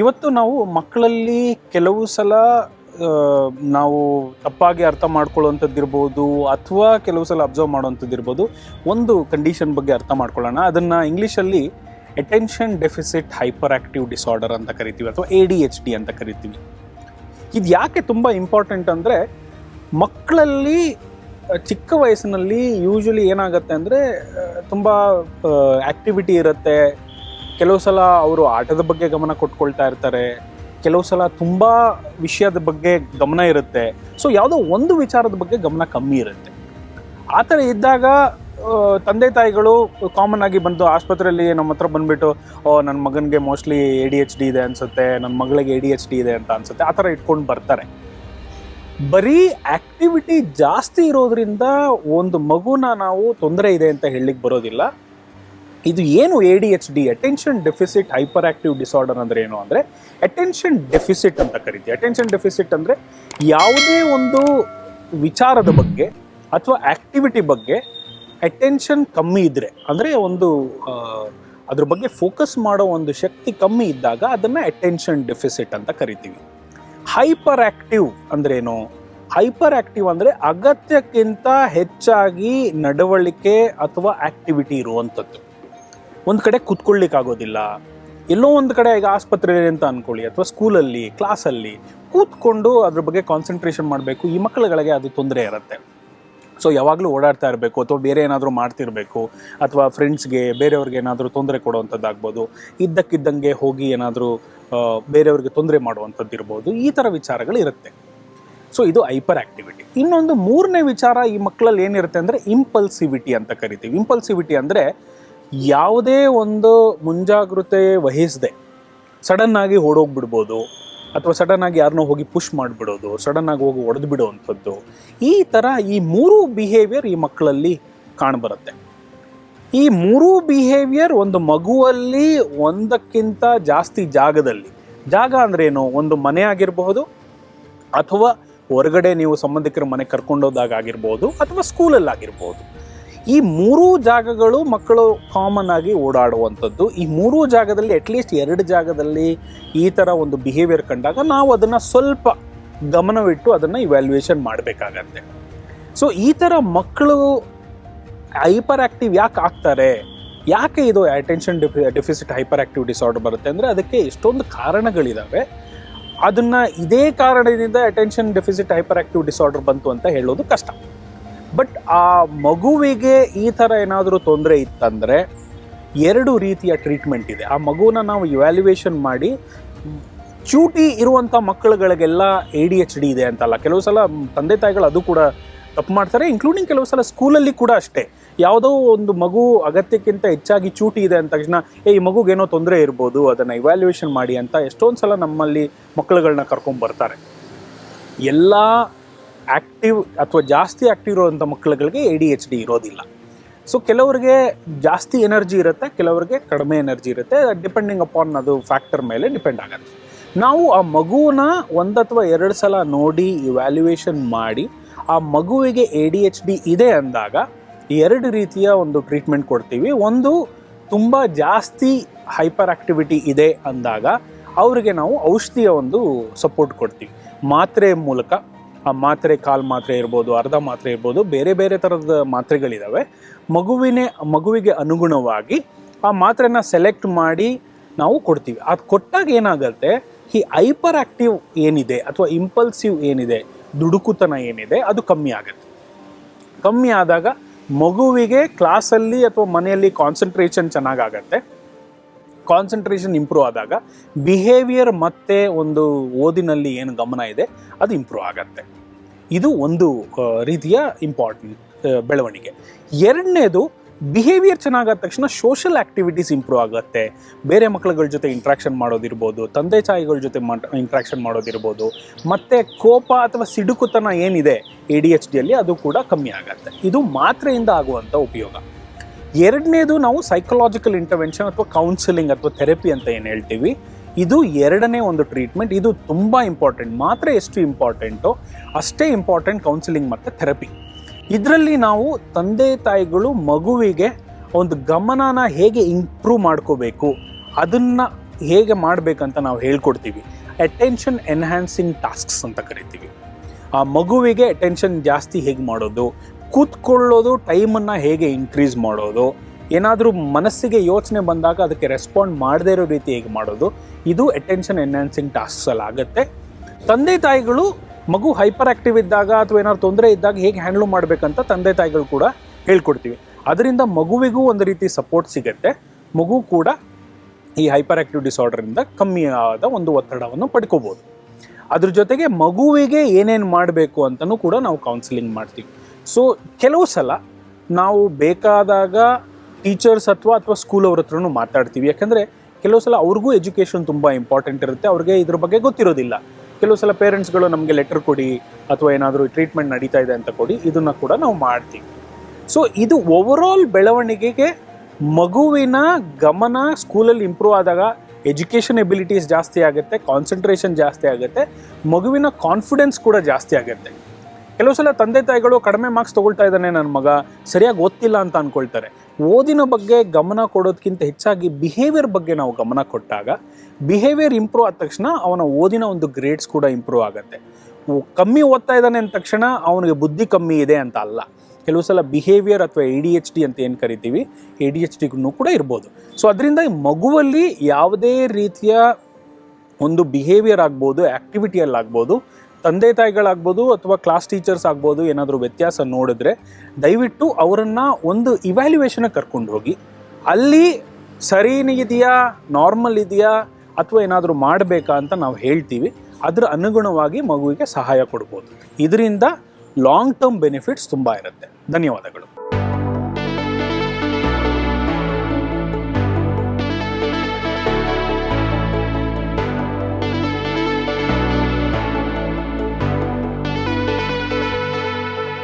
ಇವತ್ತು ನಾವು ಮಕ್ಕಳಲ್ಲಿ ಕೆಲವು ಸಲ ನಾವು ತಪ್ಪಾಗಿ ಅರ್ಥ ಮಾಡ್ಕೊಳ್ಳೋವಂಥದ್ದಿರ್ಬೋದು ಅಥವಾ ಕೆಲವು ಸಲ ಅಬ್ಸರ್ವ್ ಮಾಡುವಂಥದ್ದಿರ್ಬೋದು, ಒಂದು ಕಂಡೀಷನ್ ಬಗ್ಗೆ ಅರ್ಥ ಮಾಡ್ಕೊಳ್ಳೋಣ. ಅದನ್ನು ಇಂಗ್ಲೀಷಲ್ಲಿ attention deficit hyper active disorder ಅಂತ ಕರಿತೀವಿ ಅಥವಾ ಎ ಡಿ ಎಚ್ ಡಿ ಅಂತ ಕರಿತೀವಿ. ಇದು ಯಾಕೆ ತುಂಬ ಇಂಪಾರ್ಟೆಂಟ್ ಅಂದರೆ, ಮಕ್ಕಳಲ್ಲಿ ಚಿಕ್ಕ ವಯಸ್ಸಿನಲ್ಲಿ ಯೂಶ್ವಲಿ ಏನಾಗುತ್ತೆ ಅಂದರೆ ತುಂಬ ಆ್ಯಕ್ಟಿವಿಟಿ ಇರುತ್ತೆ ಕೆಲವು ಸಲ ಅವರು ಆಟದ ಬಗ್ಗೆ ಗಮನ ಕೊಟ್ಕೊಳ್ತಾ ಇರ್ತಾರೆ. ಕೆಲವು ಸಲ ತುಂಬ ವಿಷಯದ ಬಗ್ಗೆ ಗಮನ ಇರುತ್ತೆ. ಸೊ ಯಾವುದೋ ಒಂದು ವಿಚಾರದ ಬಗ್ಗೆ ಗಮನ ಕಮ್ಮಿ ಇರುತ್ತೆ. ಆ ಥರ ಇದ್ದಾಗ ತಂದೆ ತಾಯಿಗಳು ಕಾಮನ್ ಆಗಿ ಬಂದು ಆಸ್ಪತ್ರೆಯಲ್ಲಿ ನಮ್ಮ ಹತ್ರ ಬಂದುಬಿಟ್ಟು, ಓ ನನ್ನ ಮಗನಿಗೆ mostly A D H D ಇದೆ ಅನಿಸುತ್ತೆ. ನನ್ನ ಮಗಳಿಗೆ ಎ ಡಿ ಎಚ್ ಡಿ ಇದೆ ಅಂತ ಅನ್ಸುತ್ತೆ. ಆ ಥರ ಇಟ್ಕೊಂಡು ಬರ್ತಾರೆ. ಬರೀ ಆ್ಯಕ್ಟಿವಿಟಿ ಜಾಸ್ತಿ ಇರೋದ್ರಿಂದ ಒಂದು ಮಗುನ ನಾವು ತೊಂದರೆ ಇದೆ ಅಂತ ಹೇಳಲಿಕ್ಕೆ ಬರೋದಿಲ್ಲ. ಇದು ಏನು A D H D attention deficit hyper active disorder ಅಂದರೆ ಏನು ಅಂದರೆ ಅಟೆನ್ಷನ್ ಡೆಫಿಸಿಟ್ ಅಂತ ಕರಿತೀವಿ. ಅಟೆನ್ಷನ್ ಡೆಫಿಸಿಟ್ ಅಂದರೆ ಯಾವುದೇ ಒಂದು ವಿಚಾರದ ಬಗ್ಗೆ ಅಥವಾ ಆಕ್ಟಿವಿಟಿ ಬಗ್ಗೆ ಅಟೆನ್ಷನ್ ಕಮ್ಮಿ ಇದ್ದರೆ ಅಂದರೆ ಒಂದು ಅದ್ರ ಬಗ್ಗೆ ಫೋಕಸ್ ಮಾಡೋ ಒಂದು ಶಕ್ತಿ ಕಮ್ಮಿ ಇದ್ದಾಗ ಅದನ್ನು ಅಟೆನ್ಷನ್ ಡೆಫಿಸಿಟ್ ಅಂತ ಕರಿತೀವಿ. ಹೈಪರ್ ಆಕ್ಟಿವ್ ಅಂದ್ರೇನು ಹೈಪರ್ ಆಕ್ಟಿವ್ ಅಂದರೆ ಅಗತ್ಯಕ್ಕಿಂತ ಹೆಚ್ಚಾಗಿ ನಡವಳಿಕೆ ಅಥವಾ ಆಕ್ಟಿವಿಟಿ ಇರುವಂಥದ್ದು. ಒಂದು ಕಡೆ ಕೂತ್ಕೊಳ್ಳಿಕ್ಕಾಗೋದಿಲ್ಲ. ಎಲ್ಲೋ ಒಂದು ಕಡೆ ಈಗ ಆಸ್ಪತ್ರೆ ಅಂತ ಅಂದ್ಕೊಳ್ಳಿ ಅಥವಾ ಸ್ಕೂಲಲ್ಲಿ, ಕ್ಲಾಸಲ್ಲಿ ಕೂತ್ಕೊಂಡು ಅದ್ರ ಬಗ್ಗೆ ಕಾನ್ಸಂಟ್ರೇಷನ್ ಮಾಡಬೇಕು. ಈ ಮಕ್ಕಳುಗಳಿಗೆ ಅದು ತೊಂದರೆ ಇರುತ್ತೆ. ಸೊ ಯಾವಾಗಲೂ ಓಡಾಡ್ತಾ ಇರಬೇಕು ಅಥವಾ ಬೇರೆ ಏನಾದರೂ ಮಾಡ್ತಿರಬೇಕು ಅಥವಾ ಫ್ರೆಂಡ್ಸ್ಗೆ ಬೇರೆಯವ್ರಿಗೆ ಏನಾದರೂ ತೊಂದರೆ ಕೊಡುವಂಥದ್ದಾಗ್ಬೋದು, ಇದ್ದಕ್ಕಿದ್ದಂಗೆ ಹೋಗಿ ಏನಾದರೂ ಬೇರೆಯವ್ರಿಗೆ ತೊಂದರೆ ಮಾಡುವಂಥದ್ದು ಇರ್ಬೋದು ಈ ಥರ ವಿಚಾರಗಳು ಇರುತ್ತೆ. ಸೊ ಇದು ಹೈಪರ್ ಆ್ಯಕ್ಟಿವಿಟಿ ಇನ್ನೊಂದು ಮೂರನೇ ವಿಚಾರ ಈ ಮಕ್ಕಳಲ್ಲಿ ಏನಿರುತ್ತೆ ಅಂದರೆ ಇಂಪಲ್ಸಿವಿಟಿ ಅಂತ ಕರಿತೀವಿ. ಇಂಪಲ್ಸಿವಿಟಿ ಅಂದರೆ ಯಾವುದೇ ಒಂದು ಮುಂಜಾಗ್ರತೆ ವಹಿಸದೆ ಸಡನ್ ಆಗಿ ಓಡೋಗ್ಬಿಡ್ಬೋದು, ಅಥವಾ ಸಡನ್ ಆಗಿ ಯಾರನ್ನೋ ಹೋಗಿ ಪುಷ್ ಮಾಡಿಬಿಡೋದು ಆಗಿ ಹೋಗಿ ಒಡೆದು ಬಿಡುವಂಥದ್ದು, ಈ ಥರ ಈ ಮೂರು ಬಿಹೇವಿಯರ್ ಈ ಮಕ್ಕಳಲ್ಲಿ ಕಾಣಬರುತ್ತೆ. ಈ ಮೂರು ಬಿಹೇವಿಯರ್ ಒಂದು ಮಗುವಲ್ಲಿ ಒಂದಕ್ಕಿಂತ ಜಾಸ್ತಿ ಜಾಗದಲ್ಲಿ, ಜಾಗ ಅಂದ್ರೇನು? ಒಂದು ಮನೆ ಆಗಿರಬಹುದು, ಅಥವಾ ಹೊರಗಡೆ ನೀವು ಸಂಬಂಧಿಕರ ಮನೆ ಕರ್ಕೊಂಡೋದಾಗ ಆಗಿರ್ಬೋದು, ಅಥವಾ ಸ್ಕೂಲಲ್ಲಿ ಆಗಿರ್ಬೋದು ಈ ಮೂರೂ ಜಾಗಗಳು ಮಕ್ಕಳು ಕಾಮನ್ ಆಗಿ ಓಡಾಡುವಂಥದ್ದು. ಈ ಮೂರೂ ಜಾಗದಲ್ಲಿ ಅಟ್ಲೀಸ್ಟ್ ಎರಡು ಜಾಗದಲ್ಲಿ ಈ ಥರ ಒಂದು ಬಿಹೇವಿಯರ್ ಕಂಡಾಗ ನಾವು ಅದನ್ನು ಸ್ವಲ್ಪ ಗಮನವಿಟ್ಟು ಅದನ್ನು ಇವ್ಯಾಲ್ಯೂಯೇಷನ್ ಮಾಡಬೇಕಾಗತ್ತೆ. ಸೊ ಈ ಥರ ಮಕ್ಕಳು ಹೈಪರ್ ಆ್ಯಕ್ಟಿವ್ ಯಾಕೆ ಆಗ್ತಾರೆ? ಯಾಕೆ ಇದು ಅಟೆನ್ಷನ್ ಡಿಫಿ ಡೆಫಿಸಿಟ್ ಹೈಪರ್ ಆ್ಯಕ್ಟಿವ್ ಡಿಸಾರ್ಡರ್ ಬರುತ್ತೆ ಅಂದರೆ ಅದಕ್ಕೆ ಎಷ್ಟೊಂದು ಕಾರಣಗಳಿದ್ದಾವೆ ಅದನ್ನು ಇದೇ ಕಾರಣದಿಂದ attention deficit hyper active disorder ಬಂತು ಅಂತ ಹೇಳೋದು ಕಷ್ಟ. ಬಟ್ ಆ ಮಗುವಿಗೆ ಈ ಥರ ಏನಾದರೂ ತೊಂದರೆ ಇತ್ತಂದರೆ ಎರಡು ರೀತಿಯ ಟ್ರೀಟ್ಮೆಂಟ್ ಇದೆ. ಆ ಮಗುನ ನಾವು ಇವ್ಯಾಲ್ಯುವೇಷನ್ ಮಾಡಿ, ಚೂಟಿ ಇರುವಂಥ ಮಕ್ಕಳುಗಳಿಗೆಲ್ಲ ಎ ಡಿ ಎಚ್ ಡಿ ಇದೆ ಅಂತಲ್ಲ. ಕೆಲವು ಸಲ ತಂದೆ ತಾಯಿಗಳು ಅದು ಕೂಡ ತಪ್ಪು ಮಾಡ್ತಾರೆ ಇನ್ಕ್ಲೂಡಿಂಗ್ ಕೆಲವು ಸಲ ಸ್ಕೂಲಲ್ಲಿ ಕೂಡ ಅಷ್ಟೇ. ಯಾವುದೋ ಒಂದು ಮಗು ಅಗತ್ಯಕ್ಕಿಂತ ಹೆಚ್ಚಾಗಿ ಚೂಟಿ ಇದೆ ಅಂದ ತಕ್ಷಣ, ಏ, ಈ ಮಗುಗೇನೋ ತೊಂದರೆ ಇರ್ಬೋದು, ಅದನ್ನು ಇವ್ಯಾಲ್ಯೂಯೇಷನ್ ಮಾಡಿ ಅಂತ ಎಷ್ಟೊಂದು ಸಲ ನಮ್ಮಲ್ಲಿ ಮಕ್ಕಳುಗಳನ್ನ ಕರ್ಕೊಂಡು ಬರ್ತಾರೆ. ಎಲ್ಲ ಆ್ಯಕ್ಟಿವ್ ಅಥವಾ ಜಾಸ್ತಿ ಆ್ಯಕ್ಟಿವ್ ಇರುವಂಥ ಮಕ್ಕಳುಗಳಿಗೆ ಎ ಡಿ ಎಚ್ ಡಿ ಇರೋದಿಲ್ಲ. ಸೊ ಕೆಲವರಿಗೆ ಜಾಸ್ತಿ ಎನರ್ಜಿ ಇರುತ್ತೆ, ಕೆಲವರಿಗೆ ಕಡಿಮೆ ಎನರ್ಜಿ ಇರುತ್ತೆ. ಡಿಪೆಂಡಿಂಗ್ ಅಪಾನ್ ಅದು ಫ್ಯಾಕ್ಟರ್ ಮೇಲೆ ಡಿಪೆಂಡ್ ಆಗುತ್ತೆ. ನಾವು ಆ ಮಗುವನ್ನ ಒಂದು ಅಥವಾ ಎರಡು ಸಲ ನೋಡಿ ಇವ್ಯಾಲ್ಯೂಯೇಷನ್ ಮಾಡಿ, ಆ ಮಗುವಿಗೆ ಎ ಡಿ ಎಚ್ ಡಿ ಇದೆ ಅಂದಾಗ ಎರಡು ರೀತಿಯ ಒಂದು ಟ್ರೀಟ್ಮೆಂಟ್ ಕೊಡ್ತೀವಿ. ಒಂದು, ತುಂಬ ಜಾಸ್ತಿ ಹೈಪರ್ ಆಕ್ಟಿವಿಟಿ ಇದೆ ಅಂದಾಗ ಅವರಿಗೆ ನಾವು ಔಷಧಿಯ ಒಂದು ಸಪೋರ್ಟ್ ಕೊಡ್ತೀವಿ. ಮಾತ್ರೆ ಮೂಲಕ ಆ ಮಾತ್ರೆ, ಕಾಲು ಮಾತ್ರೆ ಇರ್ಬೋದು, ಅರ್ಧ ಮಾತ್ರೆ ಇರ್ಬೋದು, ಬೇರೆ ಬೇರೆ ಥರದ ಮಾತ್ರೆಗಳಿದ್ದಾವೆ ಮಗುವಿನೇ, ಮಗುವಿಗೆ ಅನುಗುಣವಾಗಿ ಆ ಮಾತ್ರೆನ ಸೆಲೆಕ್ಟ್ ಮಾಡಿ ನಾವು ಕೊಡ್ತೀವಿ. ಅದು ಕೊಟ್ಟಾಗ ಏನಾಗುತ್ತೆ, ಈ ಹೈಪರ್ ಆ್ಯಕ್ಟಿವ್ ಏನಿದೆ ಅಥವಾ ಇಂಪಲ್ಸಿವ್ ಏನಿದೆ, ದುಡುಕುತನ ಏನಿದೆ, ಅದು ಕಮ್ಮಿ ಆಗುತ್ತೆ. ಕಮ್ಮಿ ಆದಾಗ ಮಗುವಿಗೆ ಕ್ಲಾಸಲ್ಲಿ ಅಥವಾ ಮನೆಯಲ್ಲಿ ಕಾನ್ಸಂಟ್ರೇಷನ್ ಚೆನ್ನಾಗಾಗತ್ತೆ ಕಾನ್ಸಂಟ್ರೇಷನ್ ಇಂಪ್ರೂವ್ ಆದಾಗ ಬಿಹೇವಿಯರ್ ಮತ್ತೆ ಒಂದು ಓದಿನಲ್ಲಿ ಏನು ಗಮನ ಇದೆ, ಅದು ಇಂಪ್ರೂವ್ ಆಗತ್ತೆ. ಇದು ಒಂದು ರೀತಿಯ ಇಂಪಾರ್ಟೆಂಟ್ ಬೆಳವಣಿಗೆ. ಎರಡನೇದು ಬಿಹೇವಿಯರ್ ಚೆನ್ನಾಗಾದ ತಕ್ಷಣ ಸೋಷಲ್ ಆ್ಯಕ್ಟಿವಿಟೀಸ್ ಇಂಪ್ರೂವ್ ಆಗುತ್ತೆ. ಬೇರೆ ಮಕ್ಕಳುಗಳ ಜೊತೆ ಇಂಟ್ರಾಕ್ಷನ್ ಮಾಡೋದಿರ್ಬೋದು, ತಂದೆ ತಾಯಿಗಳ ಜೊತೆ ಇಂಟ್ರಾಕ್ಷನ್ ಮಾಡೋದಿರ್ಬೋದು, ಮತ್ತು ಕೋಪ ಅಥವಾ ಸಿಡುಕುತನ ಏನಿದೆ ಎ ಡಿ ಎಚ್ ಡಿಯಲ್ಲಿ ಅದು ಕೂಡ ಕಮ್ಮಿ ಆಗುತ್ತೆ. ಇದು ಮಾತ್ರೆಯಿಂದ ಆಗುವಂಥ ಉಪಯೋಗ. ಎರಡನೇದು ನಾವು ಸೈಕಲಾಜಿಕಲ್ ಇಂಟರ್ವೆನ್ಷನ್ ಅಥವಾ ಕೌನ್ಸಿಲಿಂಗ್ ಅಥವಾ ಥೆರಪಿ ಅಂತ ಏನು ಹೇಳ್ತೀವಿ, ಇದು ಎರಡನೇ ಒಂದು ಟ್ರೀಟ್ಮೆಂಟ್ ಇದು ತುಂಬ ಇಂಪಾರ್ಟೆಂಟ್ ಮಾತ್ರ ಎಷ್ಟು ಇಂಪಾರ್ಟೆಂಟೋ ಅಷ್ಟೇ ಇಂಪಾರ್ಟೆಂಟ್ ಕೌನ್ಸಿಲಿಂಗ್ ಮತ್ತು ಥೆರಪಿ ಇದರಲ್ಲಿ ನಾವು ತಂದೆ ತಾಯಿಗಳು ಮಗುವಿಗೆ ಒಂದು ಗಮನನ ಹೇಗೆ ಇಂಪ್ರೂವ್ ಮಾಡ್ಕೋಬೇಕು, ಅದನ್ನು ಹೇಗೆ ಮಾಡಬೇಕಂತ ನಾವು ಹೇಳ್ಕೊಡ್ತೀವಿ. ಅಟೆನ್ಷನ್ ಎನ್ಹ್ಯಾನ್ಸಿಂಗ್ ಟಾಸ್ಕ್ಸ್ ಅಂತ ಕರಿತೀವಿ. ಆ ಮಗುವಿಗೆ ಅಟೆನ್ಷನ್ ಜಾಸ್ತಿ ಹೇಗೆ ಮಾಡೋದು ಕೂತ್ಕೊಳ್ಳೋದು ಟೈಮನ್ನು ಹೇಗೆ ಇನ್ಕ್ರೀಸ್ ಮಾಡೋದು? ಏನಾದರೂ ಮನಸ್ಸಿಗೆ ಯೋಚನೆ ಬಂದಾಗ ಅದಕ್ಕೆ ರೆಸ್ಪಾಂಡ್ ಮಾಡದೇ ಇರೋ ರೀತಿ ಹೇಗೆ ಮಾಡೋದು? ಇದು ಅಟೆನ್ಷನ್ ಎನ್ಹ್ಯಾನ್ಸಿಂಗ್ ಟಾಸ್ಕಲ್ಲಿ ಆಗುತ್ತೆ. ತಂದೆ ತಾಯಿಗಳು ಮಗು ಹೈಪರ್ ಆಕ್ಟಿವ್ ಇದ್ದಾಗ ಅಥವಾ ಏನಾದ್ರು ತೊಂದರೆ ಇದ್ದಾಗ ಹೇಗೆ ಹ್ಯಾಂಡ್ಲ್ ಮಾಡಬೇಕಂತ ತಂದೆ ತಾಯಿಗಳು ಕೂಡ ಹೇಳ್ಕೊಡ್ತೀವಿ. ಅದರಿಂದ ಮಗುವಿಗೂ ಒಂದು ರೀತಿ ಸಪೋರ್ಟ್ ಸಿಗುತ್ತೆ. ಮಗು ಕೂಡ ಈ ಹೈಪರ್ ಆಕ್ಟಿವ್ ಡಿಸಾರ್ಡರಿಂದ ಕಮ್ಮಿ ಆದ ಒಂದು ಒತ್ತಡವನ್ನು ಪಡ್ಕೋಬೋದು. ಅದ್ರ ಜೊತೆಗೆ ಮಗುವಿಗೆ ಏನೇನು ಮಾಡಬೇಕು ಅಂತಲೂ ಕೂಡ ನಾವು ಕೌನ್ಸಿಲಿಂಗ್ ಮಾಡ್ತೀವಿ. ಸೊ ಕೆಲವು ಸಲ ನಾವು ಬೇಕಾದಾಗ ಟೀಚರ್ಸ್ ಅಥವಾ ಅಥವಾ ಸ್ಕೂಲ್ ಅವ್ರ ಹತ್ರನೂ ಮಾತಾಡ್ತೀವಿ. ಯಾಕಂದರೆ ಕೆಲವು ಸಲ ಅವ್ರಿಗೂ ಎಜುಕೇಷನ್ ತುಂಬ ಇಂಪಾರ್ಟೆಂಟ್ ಇರುತ್ತೆ. ಅವ್ರಿಗೆ ಇದ್ರ ಬಗ್ಗೆ ಗೊತ್ತಿರೋದಿಲ್ಲ. ಕೆಲವು ಸಲ ಪೇರೆಂಟ್ಸ್ಗಳು ನಮಗೆ ಲೆಟರ್ ಕೊಡಿ ಅಥವಾ ಏನಾದರೂ ಟ್ರೀಟ್ಮೆಂಟ್ ನಡೀತಾ ಇದೆ ಅಂತ ಕೊಡಿ, ಇದನ್ನು ಕೂಡ ನಾವು ಮಾಡ್ತೀವಿ. ಸೊ ಇದು ಓವರಾಲ್ ಬೆಳವಣಿಗೆಗೆ ಮಗುವಿನ ಗಮನ ಸ್ಕೂಲಲ್ಲಿ ಇಂಪ್ರೂವ್ ಆದಾಗ ಎಜುಕೇಷನ್ ಎಬಿಲಿಟೀಸ್ ಜಾಸ್ತಿ ಆಗುತ್ತೆ ಕಾನ್ಸಂಟ್ರೇಷನ್ ಜಾಸ್ತಿ ಆಗುತ್ತೆ, ಮಗುವಿನ ಕಾನ್ಫಿಡೆನ್ಸ್ ಕೂಡ ಜಾಸ್ತಿ ಆಗುತ್ತೆ. ಕೆಲವು ಸಲ ತಂದೆ ತಾಯಿಗಳು ಕಡಿಮೆ ಮಾರ್ಕ್ಸ್ ತಗೊಳ್ತಾ ಇದ್ದಾನೆ ನನ್ನ ಮಗ. ಸರಿಯಾಗಿ ಓದ್ತಿಲ್ಲ ಅಂತ ಅಂದ್ಕೊಳ್ತಾರೆ ಓದಿನ ಬಗ್ಗೆ ಗಮನ ಕೊಡೋದಕ್ಕಿಂತ ಹೆಚ್ಚಾಗಿ ಬಿಹೇವಿಯರ್ ಬಗ್ಗೆ ನಾವು ಗಮನ ಕೊಟ್ಟಾಗ ಬಿಹೇವಿಯರ್ ಇಂಪ್ರೂವ್ ಆದ ತಕ್ಷಣ ಅವನ ಓದಿನ ಒಂದು ಗ್ರೇಡ್ಸ್ ಕೂಡ ಇಂಪ್ರೂವ್ ಆಗುತ್ತೆ. ಕಮ್ಮಿ ಓದ್ತಾ ಇದ್ದಾನೆ ಅಂದ ತಕ್ಷಣ ಅವನಿಗೆ ಬುದ್ಧಿ ಕಮ್ಮಿ ಇದೆ ಅಂತ ಅಲ್ಲ. ಕೆಲವು ಸಲ ಬಿಹೇವಿಯರ್ ಅಥವಾ ಎ ಡಿ ಎಚ್ ಡಿ ಅಂತ ಏನು ಕರಿತೀವಿ ಎ ಡಿ ಎಚ್ ಡಿಗೂ ಕೂಡ ಇರ್ಬೋದು. ಸೊ ಅದರಿಂದ ಈ ಮಗುವಲ್ಲಿ ಯಾವುದೇ ರೀತಿಯ ಒಂದು ಬಿಹೇವಿಯರ್ ಆಗ್ಬೋದು ಆ್ಯಕ್ಟಿವಿಟಿಯಲ್ಲಿ ಆಗ್ಬೋದು ತಂದೆ ತಾಯಿಗಳಾಗ್ಬೋದು ಅಥವಾ ಕ್ಲಾಸ್ ಟೀಚರ್ಸ್ ಆಗ್ಬೋದು ಏನಾದರೂ ವ್ಯತ್ಯಾಸ ನೋಡಿದ್ರೆ ದಯವಿಟ್ಟು ಅವರನ್ನು ಒಂದು ಇವ್ಯಾಲ್ಯೂಯೇಷನ್ ಕರ್ಕೊಂಡು ಹೋಗಿ. ಅಲ್ಲಿ ಸರಿನಿದೆಯಾ ನಾರ್ಮಲ್ ಇದೆಯಾ? ಅಥವಾ ಏನಾದರೂ ಮಾಡಬೇಕಾ ಅಂತ ನಾವು ಹೇಳ್ತೀವಿ. ಅದರ ಅನುಗುಣವಾಗಿ ಮಗುವಿಗೆ ಸಹಾಯ ಕೊಡ್ಬೋದು. ಇದರಿಂದ ಲಾಂಗ್ ಟರ್ಮ್ ಬೆನಿಫಿಟ್ಸ್ ತುಂಬ ಇರುತ್ತೆ. ಧನ್ಯವಾದಗಳು.